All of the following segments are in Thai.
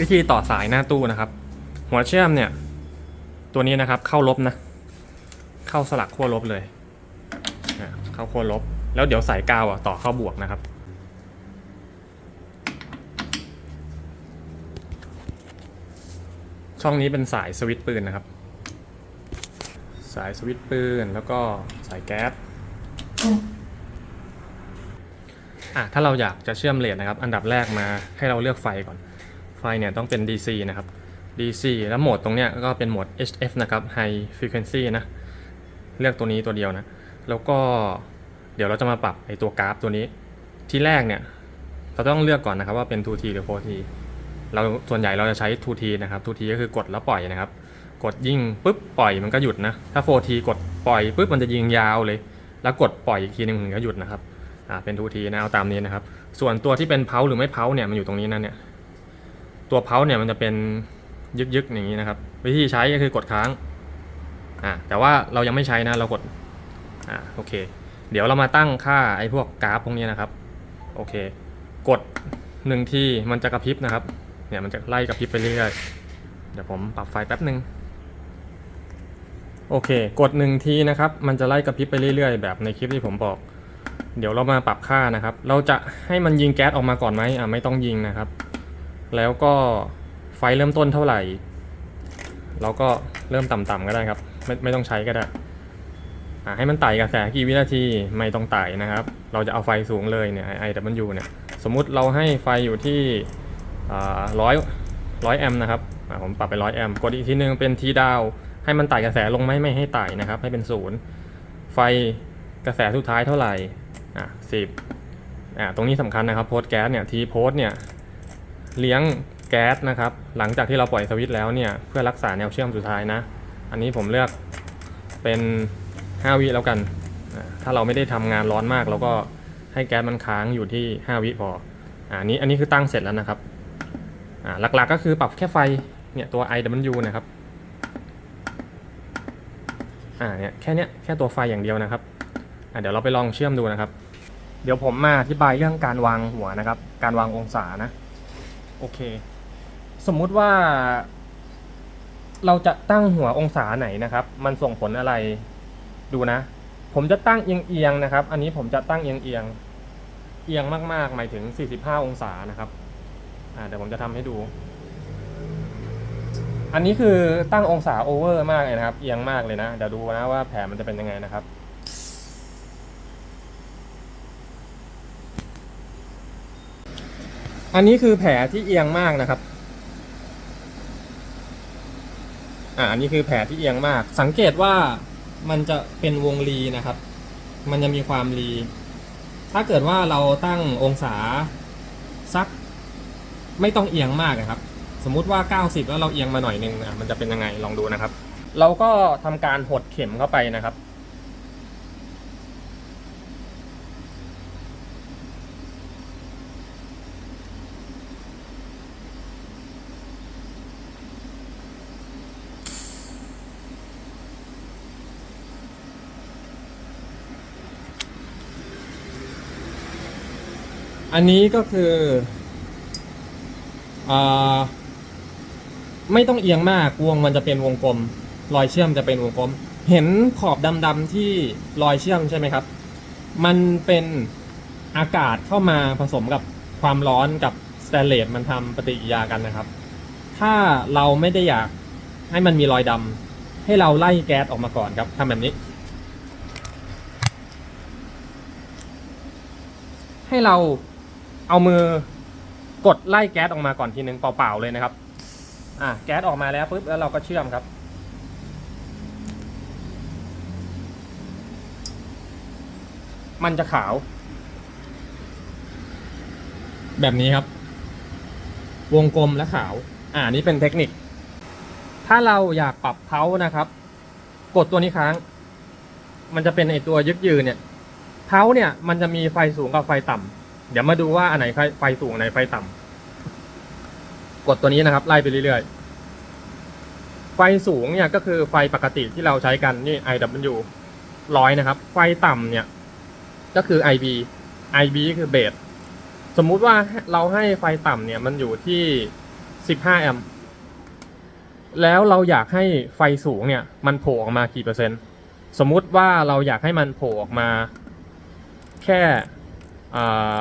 วิธีต่อสายหน้าตู้นะครับ หัวเชื่อมเนี่ย ตัวนี้นะครับเข้าลบนะ เข้าสลักขั้วลบเลยเข้าขั้วลบ แล้วเดี๋ยวสายกาวอะต่อเข้าบวกนะครับ ช่องนี้เป็นสายสวิตช์ปืนนะครับ สายสวิตช์ปืนแล้วก็สายแก๊สอะถ้าเราอยากจะเชื่อมเลนนะครับ อันดับแรกมาให้เราเลือกไฟก่อน ฟเนี่ยต้องเป็น DC นะครับ DC แล้วโหมดตรงเนี้ยก็เป็นโหมด HF นะครับ High Frequency นะ เลือกตัวนี้ตัวเดียวนะ แล้วก็เดี๋ยวเราจะมาปรับไอตัวกราฟตัวนี้ ที่แรกเนี่ย เราต้องเลือกก่อนนะครับว่าเป็น 2T หรือ 4T เราส่วนใหญ่เราจะใช้ 2T นะครับ 2T ก็คือกดแล้วปล่อยนะครับ กดยิงปุ๊บปล่อยมันก็หยุดนะ ถ้า 4T กดปล่อยปุ๊บมันจะยิงยาวเลย แล้วกดปล่อยอีกทีหนึงมันก็หยุดนะครับ อ่าเป็น 2T นะเอาตามนี้นะครับ ส่วนตัวที่เป็นเพาหรือไม่เพาเนี่ยมันอยู่ตรงนี้นะเนี่ย ตัวเพาเนี่ยมันจะเป็นยึกๆอย่างนี้นะครับ วิธีใช้ก็คือกดค้างอ่าแต่ว่าเรายังไม่ใช้นะเรากดอ่าโอเค เดี๋ยวเรามาตั้งค่าไอ้พวกกราฟพวกนี้นะครับโอเค กดหนึ่งทีมันจะกระพริบนะครับเนี่ยมันจะไล่กระพริบไปเรื่อยๆเดี๋ยวผมปรับไฟแป๊บหนึ่งโอเค กดหนึ่งทีนะครับ มันจะไล่กระพริบไปเรื่อยๆ แบบในคลิปที่ผมบอก เดี๋ยวเรามาปรับค่านะครับ เราจะให้มันยิงแก๊สออกมาก่อนไหมอ่าไม่ต้องยิงนะครับ แล้วก็ไฟเริ่มต้นเท่าไหร่ เราก็เริ่มต่ำๆก็ได้ครับ ไม่ไม่ต้องใช้ก็ได้ให้มันไต่กระแสกี่วินาทีไม่ต้องไต่นะครับ เราจะเอาไฟสูงเลยเนี่ยไอดับเบิลยูเนี่ย สมมุติเราให้ไฟอยู่ที่ร้อยร้อยแอมป์นะครับผมปรับไปร้อยแอมป์กดอีกทีนึงเป็นทีดาวให้มันไต่กระแสลงไหมไม่ให้ไต่นะครับ ให้เป็นศูนย์ไฟกระแสสุดท้ายเท่าไหร่อะสิบอ่าตรงนี้สำคัญนะครับโพสแก๊สเนี่ยทีโพสเนี่ย เลี้ยงแก๊สนะครับ หลังจากที่เราปล่อยสวิตช์แล้วเนี่ย เพื่อรักษาแนวเชื่อมสุดท้ายนะ อันนี้ผมเลือกเป็น 5 วิแล้วกัน ถ้าเราไม่ได้ทำงานร้อนมากเราก็ให้แก๊สมันค้างอยู่ที่ 5 วิพออันนี้อันนี้คือตั้งเสร็จแล้วนะครับหลักๆก็คือปรับแค่ไฟเนี่ยตัว IW นะครับอ่าเนี่ยแค่เนี้ยแค่ตัวไฟอย่างเดียวนะครับอ่าเดี๋ยวเราไปลองเชื่อมดูนะครับ เดี๋ยวผมมาอธิบายเรื่องการวางหัวนะครับ การวางองศานะ โอเค สมมุติว่า เราจะตั้งหัวองศาไหนนะครับ มันส่งผลอะไร ดูนะ ผมจะตั้งเอียงๆนะครับ อันนี้ผมจะตั้งเอียงเอียงๆเอียงมาก ๆ หมายถึง 45 องศานะครับ อ่า เดี๋ยวผมจะทำให้ดู อันนี้คือตั้งองศาโอเวอร์มากเลยนะครับ เอียงมากเลยนะ เดี๋ยวดูนะว่าแผลมันจะเป็นยังไงนะครับ อันนี้คือแผลที่เอียงมากนะครับ อ่าอันนี้คือแผลที่เอียงมาก สังเกตว่ามันจะเป็นวงรีนะครับ มันจะมีความรี ถ้าเกิดว่าเราตั้งองศาสักไม่ต้องเอียงมากนะครับ สมมุติว่า 90 แล้วเราเอียงมาหน่อยนึงอะมันจะเป็นยังไงลองดูนะครับ เราก็ทำการหดเข็มเข้าไปนะครับ อันนี้ก็คืออไม่ต้องเอียงมากวงมันจะเป็นวงกลม รอยเชื่อมจะเป็นวงกลม เห็นขอบดำๆที่รอยเชื่อมใช่ไหมครับ มันเป็นอากาศเข้ามาผสมกับความร้อนกับสแตนเลสมันทำปฏิกิริยากันนะครับ ถ้าเราไม่ได้อยากให้มันมีรอยดำให้เราไล่แก๊สออกมาก่อนครับทำแบบนี้ ให้เรา เอามือกดไล่แก๊สออกมาก่อนทีนึงเปล่าๆเลยนะครับ อะแก๊สออกมาแล้วปุ๊บแล้วเราก็เชื่อมครับ มันจะขาว แบบนี้ครับ วงกลมและขาว อ่านี่เป็นเทคนิค ถ้าเราอยากปรับเพานะครับ กดตัวนี้ค้าง มันจะเป็นไอตัวยึกยืนเนี่ยเพาเนี่ยมันจะมีไฟสูงกับไฟต่ำ เดี๋ยวมาดูว่าอันไหนไฟสูงอันไหนไฟต่ำกดตัวนี้นะครับ ไล่ไปเรื่อยๆ ไฟสูงเนี่ยก็คือไฟปกติที่เราใช้กันนี่ IW ร้อยนะครับ ไฟต่ำเนี่ย ก็คือ IB IB คือเบสสมมุติว่าเราให้ไฟต่ำเนี่ยมันอยู่ที่ 15 แอมป์แล้วเราอยากให้ไฟสูงเนี่ย มันโผล่ออกมากี่เปอร์เซ็นต์ สมมุติว่าเราอยากให้มันโผล่ออกมาแค่อ่า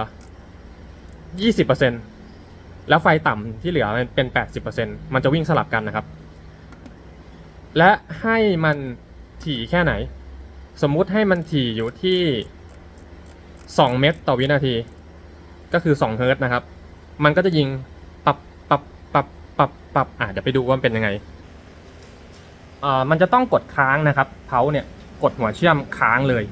20%แล้วไฟต่ำที่เหลือมันเป็น80%มันจะวิ่งสลับกันนะครับ และให้มันถี่แค่ไหน สมมุติให้มันถี่อยู่ที่2เมตรต่อวินาที ก็คือ2เฮิร์ตนะครับ มันก็จะยิงปรับปรับปรับปรับปรับอะเดี๋ยวไปดูว่ามันเป็นยังไงอ่ามันจะต้องกดค้างนะครับเท้าเนี่ยกดหัวเชื่อมค้างเลย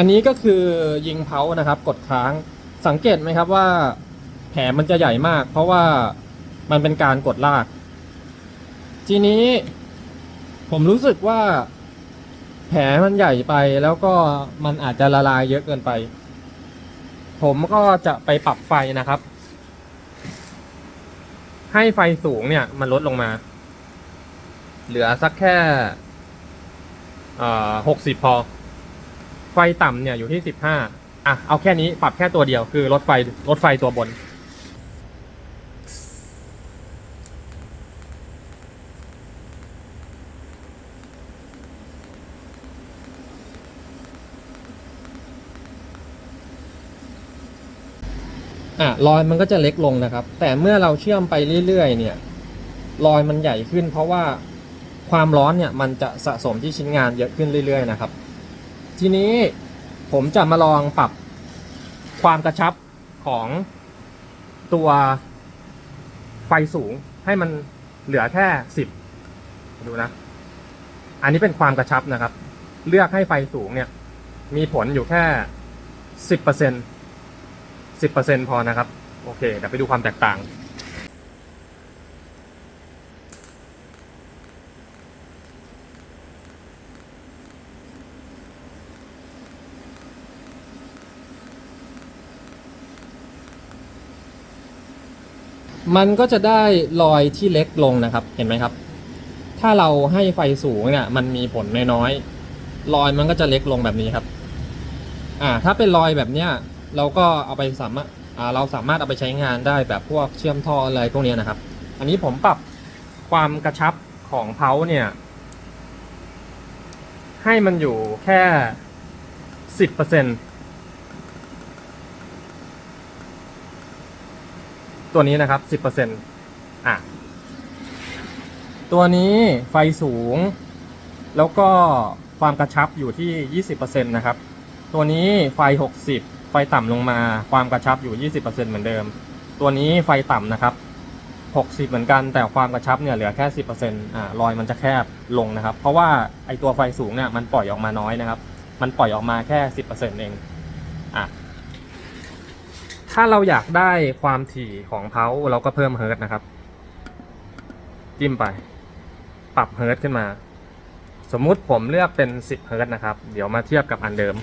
อันนี้ก็คือยิงเผานะครับ กดค้างสังเกตไหมครับว่า แผลมันจะใหญ่มาก เพราะว่ามันเป็นการกดลาก ทีนี้ ผมรู้สึกว่า แผลมันใหญ่ไปแล้วก็มันอาจจะละลายเยอะเกินไป ผมก็จะไปปรับไฟนะครับ ให้ไฟสูงเนี่ย มันลดลงมา เหลือสักแค่หกสิบพอ ฟต่ำเนี่ยอยู่ที่สิบห้าอะเอาแค่นี้ปรับแค่ตัวเดียวคือรถไฟรถไฟตัวบน อะรอยมันก็จะเล็กลงนะครับ แต่เมื่อเราเชื่อมไปเรื่อยๆเนี่ยรอยมันใหญ่ขึ้น เพราะว่าความร้อนเนี่ยมันจะสะสมที่ชิ้นงานเยอะขึ้นเรื่อยๆนะครับ ทีนี้ผมจะมาลองปรับความกระชับของตัวไฟสูงให้มันเหลือแค่สิบดูนะ อันนี้เป็นความกระชับนะครับ เลือกให้ไฟสูงเนี่ย มีผลอยู่แค่สิบเปอร์เซ็นสิบเปอร์เซ็นพอนะครับ โอเคเดี๋ยวไปดูความแตกต่าง มันก็จะได้รอยที่เล็กลงนะครับ เห็นไหมครับ ถ้าเราให้ไฟสูงเนี่ย มันมีผลน้อยๆรอยมันก็จะเล็กลงแบบนี้ครับ อ่า ถ้าเป็นรอยแบบเนี้ย เราก็เอาไปสามารถอ่าเราสามารถเอาไปใช้งานได้แบบพวกเชื่อมท่ออะไรพวกเนี้ยนะครับ อันนี้ผมปรับความกระชับของเพาเนี่ย ให้มันอยู่แค่สิบเปอร์เซ็นต์ ตัวนี้นะครับสิบเปอร์เซ็นต์อะตัวนี้ไฟสูง แล้วก็ความกระชับอยู่ที่ยี่สิบเปอร์เซ็นต์นะครับ ตัวนี้ไฟหกสิบไฟต่ำลงมาความกระชับอยู่ยี่สิบเปอร์เซ็นต์เหมือนเดิม ตัวนี้ไฟต่ำนะครับหกสิบเหมือนกันแต่ความกระชับเนี่ยเหลือแค่สิบเปอร์เซ็นต์อ่ารอยมันจะแคบลงนะครับ เพราะว่าไอตัวไฟสูงเนี่ยมันปล่อยออกมาน้อยนะครับ มันปล่อยออกมาแค่สิบเปอร์เซ็นต์เอง ถ้าเราอยากได้ความถี่ของเพาเราก็เพิ่มเฮิร์ตนะครับ จิ้มไป ปรับเฮิร์ตขึ้นมา สมมุติผมเลือกเป็น 10เฮิร์ตนะครับ เดี๋ยวมาเทียบกับอันเดิม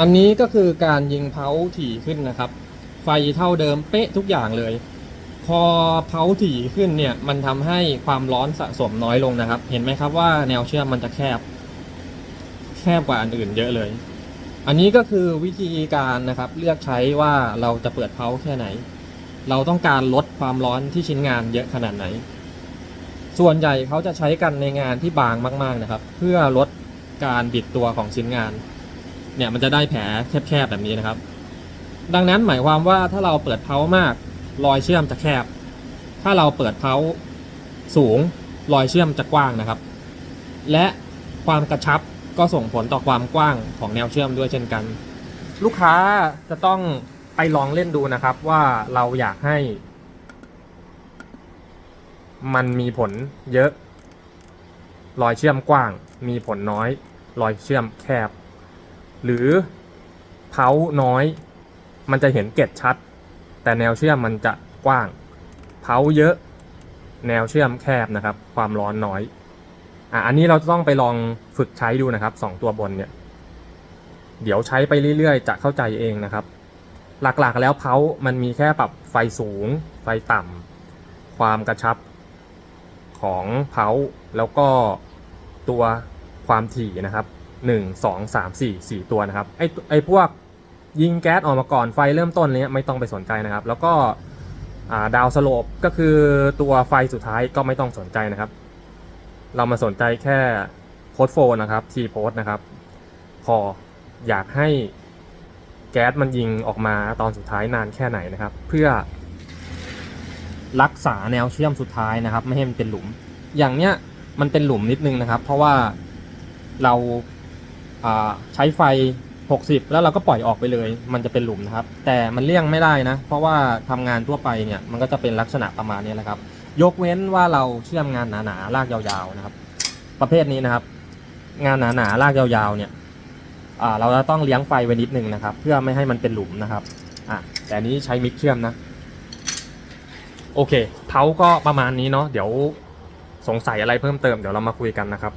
อันนี้ก็คือการยิงเพาถี่ขึ้นนะครับ ไฟเท่าเดิมเป๊ะทุกอย่างเลย พอเผาถี่ขึ้นเนี่ยมันทำให้ความร้อนสะสมน้อยลงนะครับ เห็นไหมครับว่าแนวเชื่อมมันจะแคบ แคบกว่าอันอื่นเยอะเลย อันนี้ก็คือวิธีการนะครับ เลือกใช้ว่าเราจะเปิดเผาแค่ไหน เราต้องการลดความร้อนที่ชิ้นงานเยอะขนาดไหน ส่วนใหญ่เขาจะใช้กันในงานที่บางมาก ๆนะครับ เพื่อลดการบิดตัวของชิ้นงาน เนี่ยมันจะได้แผลแคบๆแบบนี้นะครับ ดังนั้นหมายความว่าถ้าเราเปิดเผามาก รอยเชื่อมจะแคบ ถ้าเราเปิดเพาสูงรอยเชื่อมจะกว้างนะครับ และความกระชับก็ส่งผลต่อความกว้างของแนวเชื่อมด้วยเช่นกัน ลูกค้าจะต้องไปลองเล่นดูนะครับว่าเราอยากให้ มันมีผลเยอะ รอยเชื่อมกว้าง มีผลน้อย รอยเชื่อมแคบ หรือเผาน้อย มันจะเห็นเกล็ดชัด แต่แนวเชื่อมมันจะกว้าง เผาเยอะ แนวเชื่อมแคบนะครับ ความร้อนน้อย อะอันนี้เราต้องไปลองฝึกใช้ดูนะครับสองตัวบนเนี่ย เดี๋ยวใช้ไปเรื่อยๆ จะเข้าใจเองนะครับ หลักๆแล้วเพามันมีแค่ปรับไฟสูง ไฟต่ำความกระชับของเพาแล้วก็ตัวความถี่นะครับ 1 2 3 4 4 ตัวนะครับไอไอพวก ยิงแก๊สออกมาก่อนไฟเริ่มต้นเนี้ยไม่ต้องไปสนใจนะครับ แล้วก็ดาวสโลปก็คือตัวไฟสุดท้ายก็ไม่ต้องสนใจนะครับ เรามาสนใจแค่โพสโฟนะครับทีโพสนะครับ พออยากให้แก๊สมันยิงออกมาตอนสุดท้ายนานแค่ไหนนะครับ เพื่อ รักษาแนวเชื่อมสุดท้ายนะครับ ไม่ให้มันเป็นหลุม อย่างเนี้ยมันเป็นหลุมนิดนึงนะครับ เพราะว่าเราาใช้ไฟ 60 แล้วเราก็ปล่อยออกไปเลย มันจะเป็นหลุมนะครับ แต่มันเลี่ยงไม่ได้นะ เพราะว่าทำงานทั่วไปเนี่ยมันก็จะเป็นลักษณะประมาณนี้แหละครับ ยกเว้นว่าเราเชื่อมงานหนาๆลากยาวๆนะครับ ประเภทนี้นะครับ งานหนาๆลากยาวๆเนี่ยเราจะต้องเลี้ยงไฟไว้นิดนึงนะครับ เพื่อไม่ให้มันเป็นหลุมนะครับอะแต่นนี้ใช้มิกเชื่อมนะ โอเคเท้าก็ประมาณนี้เนาะเดี๋ยวสงสัยอะไรเพิ่มเติมเดี๋ยวเรามาคุยกันนะครับ